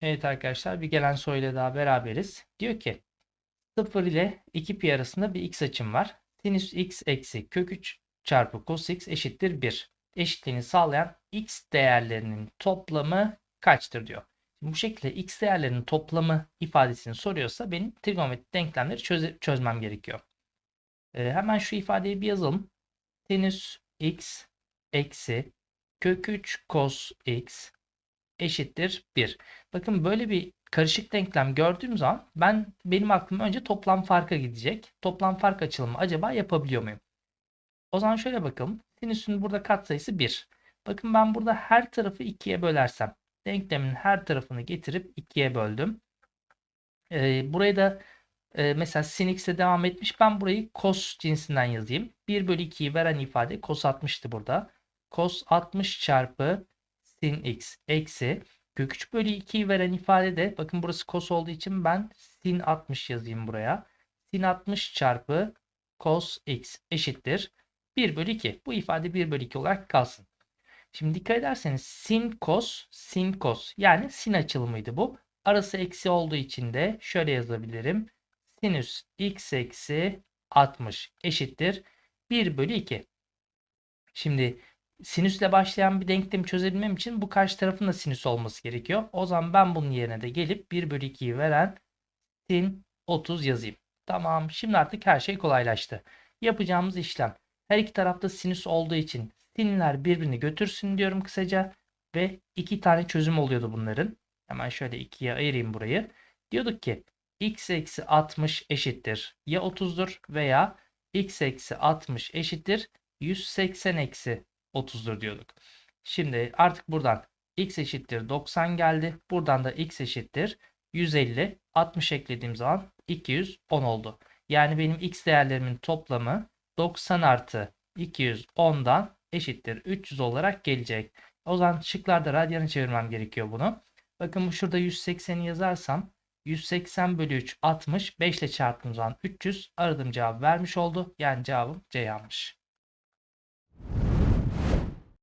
Evet arkadaşlar bir gelen soruyla daha beraberiz. Diyor ki 0 ile 2 pi arasında bir x açım var. Sinüs x eksi kök 3 çarpı cos x eşittir 1. Eşitliğini sağlayan x değerlerinin toplamı kaçtır diyor. Şimdi bu şekilde x değerlerinin toplamı ifadesini soruyorsa benim trigonometri denklemleri çöze- çözmem gerekiyor. Ee, hemen şu ifadeyi bir yazalım. Sinüs x eksi kök 3 cos x eşittir 1. Bakın böyle bir karışık denklem gördüğüm zaman ben benim aklım önce toplam farka gidecek. Toplam fark açılımı acaba yapabiliyor muyum? O zaman şöyle bakalım. Sinüsün burada katsayısı 1. Bakın ben burada her tarafı 2'ye bölersem denklemin her tarafını getirip 2'ye böldüm. Ee, burayı da e, mesela sin x'e devam etmiş. Ben burayı cos cinsinden yazayım. 1 bölü 2'yi veren ifade cos 60'tı burada. Cos 60 çarpı sin x eksi kök 3 bölü 2'yi veren ifade de bakın burası cos olduğu için ben sin 60 yazayım buraya. Sin 60 çarpı cos x eşittir 1 bölü 2. Bu ifade 1 bölü 2 olarak kalsın. Şimdi dikkat ederseniz sin cos sin cos yani sin açılımıydı bu. Arası eksi olduğu için de şöyle yazabilirim. Sinüs x eksi 60 eşittir 1 bölü 2. Şimdi sinüsle başlayan bir denklemi çözebilmem için bu karşı tarafın da sinüs olması gerekiyor. O zaman ben bunun yerine de gelip 1 bölü 2'yi veren sin 30 yazayım. Tamam şimdi artık her şey kolaylaştı. Yapacağımız işlem her iki tarafta sinüs olduğu için sinler birbirini götürsün diyorum kısaca. Ve iki tane çözüm oluyordu bunların. Hemen şöyle ikiye ayırayım burayı. Diyorduk ki x eksi 60 eşittir ya 30'dur veya x eksi 60 eşittir 180 eksi 30'dur diyorduk. Şimdi artık buradan x eşittir 90 geldi. Buradan da x eşittir 150. 60 eklediğim zaman 210 oldu. Yani benim x değerlerimin toplamı 90 artı 210'dan eşittir 300 olarak gelecek. O zaman şıklarda radyana çevirmem gerekiyor bunu. Bakın şurada 180'i yazarsam 180 bölü 3 60 5 ile çarptığım zaman 300 aradığım cevabı vermiş oldu. Yani cevabım C yanlış.